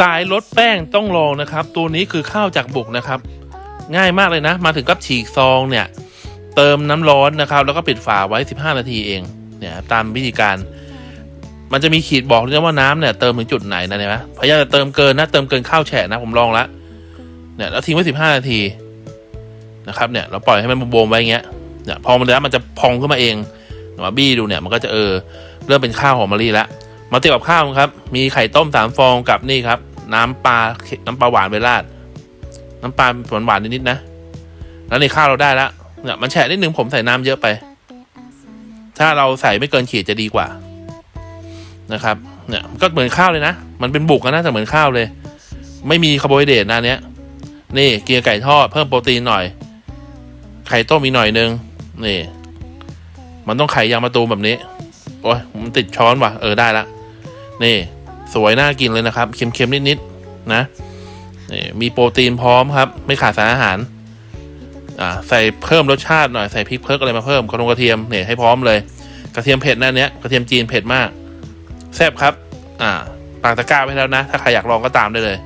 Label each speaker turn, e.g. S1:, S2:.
S1: สายลดแป้งต้องลองนะครับ ตัวนี้คือข้าวจากบุกนะครับ ง่ายมากเลยนะ มาถึงกับฉีกซองเนี่ย เติมน้ำร้อนนะครับ แล้วก็ปิดฝาไว้ 15 นาทีเองเนี่ยตามวิธีการ มันจะมีขีดบอกด้วยนะว่าน้ำเนี่ยเติมถึงจุดไหนนะเนี่ยพยายามจะเติมเกินนะเติมเกินข้าวแฉะนะผมลองละเนี่ยแล้วทิ้งไว้ 15 นาทีนะครับเนี่ยเราปล่อยให้มันบวมไว้อย่างเงี้ยเนี่ยพอมันแล้วมันจะพองขึ้นมาเองมาบี้ดูเนี่ยมันก็จะเออเริ่มเป็นข้าวหอมมะลิแล้ว มาเทียบกับข้าวครับ มีไข่ต้มสามฟองกับนี่ครับ น้ำปลาน้ำปลาหวานไปราด น้ำปลาหวานหวานนิดๆนะ แล้วในข้าวเราได้แล้วเนี่ยมันแฉะนิดนึงผมใส่น้ำเยอะไป ถ้าเราใส่ไม่เกินขีดจะดีกว่า นะครับ เนี่ยก็เหมือนข้าวเลยนะ มันเป็นบุกนะแต่เหมือนข้าวเลย ไม่มีคาร์โบไฮเดรตนะเนี้ย นี่เกินกับไก่ทอดเพิ่มโปรตีนหน่อย ไข่ต้มอีกหน่อยนึง นี่ มันต้องไข่ยางมะตูมแบบนี้ โอ้ยมันติดช้อนว่ะ เออได้ละ นี่สวยน่ากินเลยนะครับ เค็มๆนิดๆนะนี่มีโปรตีนพร้อมครับ ไม่ขาดสารอาหารอ่าใส่เพิ่มรสชาติหน่อยใส่พริกเพิกอะไรมาเพิ่มกระทงกระเทียมเนี่ยให้พร้อมเลย กระเทียมเผ็ดนะเนี้ยกระเทียมจีนเผ็ดมากแซ่บครับ อ่าปากตะกร้าไว้แล้วนะ ถ้าใครอยากลองก็ตามได้เลย